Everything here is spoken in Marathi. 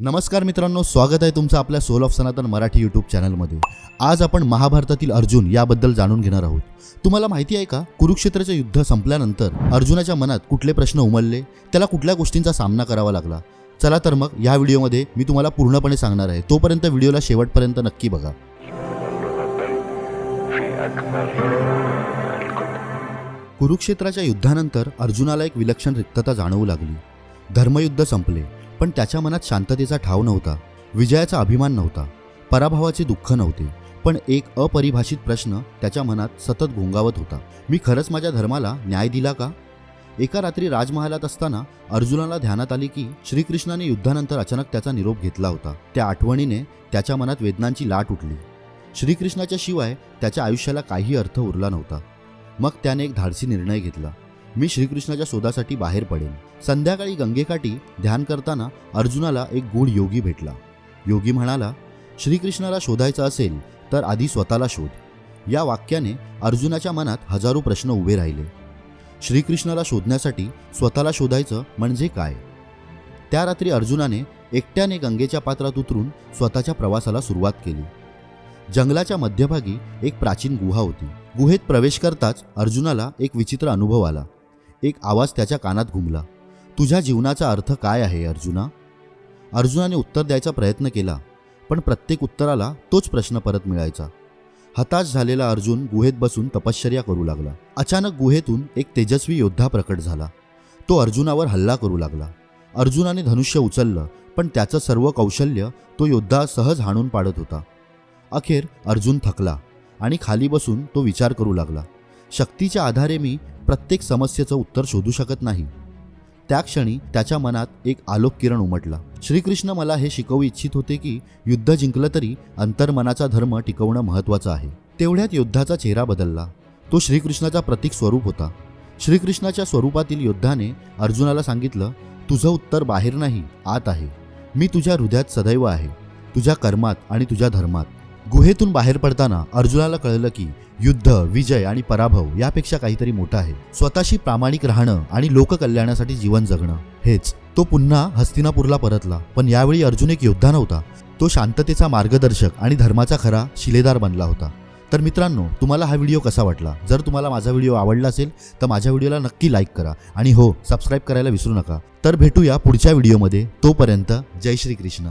नमस्कार मित्रांनो स्वागत आहे तुमचं आपल्या सोल ऑफ सनातन मराठी यूट्यूब चॅनलमध्ये आज आपण महाभारतातील अर्जुन याबद्दल जाणून घेणार आहोत. तुम्हाला माहिती आहे का? कुरुक्षेत्राचे युद्ध संपल्यानंतर अर्जुनाच्या मनात कुठले प्रश्न उमलले? त्याला कुठल्या गोष्टींचा सामना करावा लागला? चला तर मग या व्हिडिओमध्ये मी तुम्हाला पूर्णपणे सांगणार आहे. तोपर्यंत व्हिडिओला शेवटपर्यंत नक्की बघा. कुरुक्षेत्राच्या युद्धानंतर अर्जुनाला एक विलक्षण रिक्तता जाणवू लागली. धर्मयुद्ध संपले. पण त्याच्या मनात शांततेचा ठाव नव्हता विजयाचा अभिमान नव्हता पराभवाचे दुःख नव्हते पण एक अपरिभाषित प्रश्न त्याच्या मनात सतत घोंगावत होता. मी खरंच माझ्या धर्माला न्याय दिला का? एका रात्री राजमहालात असताना अर्जुनाला ध्यानात आली की श्रीकृष्णाने युद्धानंतर अचानक त्याचा निरोप घेतला होता. त्या आठवणीने त्याच्या मनात वेदनांची लाट उठली. श्रीकृष्णाच्या शिवाय त्याच्या आयुष्याला काही अर्थ उरला नव्हता. मग त्याने एक धाडसी निर्णय घेतला. मी श्रीकृष्णाच्या शोधासाठी बाहेर पडेन. संध्याकाळी गंगेकाठी ध्यान करताना अर्जुनाला एक गूढ योगी भेटला. योगी म्हणाला श्रीकृष्णाला शोधायचं असेल तर आधी स्वतःला शोध. या वाक्याने अर्जुनाच्या मनात हजारो प्रश्न उभे राहिले. श्रीकृष्णाला शोधण्यासाठी स्वतःला शोधायचं म्हणजे काय? त्या रात्री अर्जुनाने एकट्याने गंगेच्या पात्रात उतरून स्वतःच्या प्रवासाला सुरुवात केली. जंगलाच्या मध्यभागी एक प्राचीन गुहा होती. गुहेत प्रवेश करताच अर्जुनाला एक विचित्र अनुभव आला. एक आवाज त्याच्या कानात घुमला. तुझ्या जीवनाचा अर्थ काय आहे अर्जुना? अर्जुनाने उत्तर द्यायचा प्रयत्न केला पण प्रत्येक उत्तराला तोच प्रश्न परत मिळायचा. हताश झालेला अर्जुन गुहेत बसून तपश्चर्या करू लागला. अचानक गुहेतून एक तेजस्वी योद्धा प्रकट झाला. तो अर्जुनावर हल्ला करू लागला. अर्जुनाने धनुष्य उचललं पण त्याचं सर्व कौशल्य तो योद्धा सहज हाणून पाडत होता. अखेर अर्जुन थकला आणि खाली बसून तो विचार करू लागला. शक्तीच्या आधारे मी प्रत्येक समस्येचं उत्तर शोधू शकत नाही. त्या क्षणी त्याच्या मनात एक आलोक किरण उमटला. श्रीकृष्ण मला हे शिकवू इच्छित होते की युद्ध जिंकलं तरी अंतर्मनाचा धर्म टिकवणं महत्त्वाचं आहे. तेवढ्यात योद्धाचा चेहरा बदलला. तो श्रीकृष्णाचा प्रतीक स्वरूप होता. श्रीकृष्णाच्या स्वरूपातील योद्धाने अर्जुनाला सांगितलं तुझं उत्तर बाहेर नाही आत आहे. मी तुझ्या हृदयात सदैव आहे. तुझ्या कर्मात आणि तुझ्या धर्मात. गुहेतून बाहेर पडताना अर्जुनाला कळलं की युद्ध विजय आणि पराभव यापेक्षा काहीतरी मोठं आहे. स्वतःशी प्रामाणिक राहणं आणि लोककल्याणासाठी जीवन जगणं हेच. तो पुन्हा हस्तिनापूरला परतला पण यावेळी अर्जुन एक योद्धा नव्हता. तो शांततेचा मार्गदर्शक आणि धर्माचा खरा शिलेदार बनला होता. तर मित्रांनो तुम्हाला हा व्हिडिओ कसा वाटला? जर तुम्हाला माझा व्हिडिओ आवडला असेल तर माझ्या व्हिडिओला नक्की लाईक करा आणि हो सबस्क्राईब करायला विसरू नका. तर भेटूया पुढच्या व्हिडिओमध्ये. तोपर्यंत जय श्री कृष्ण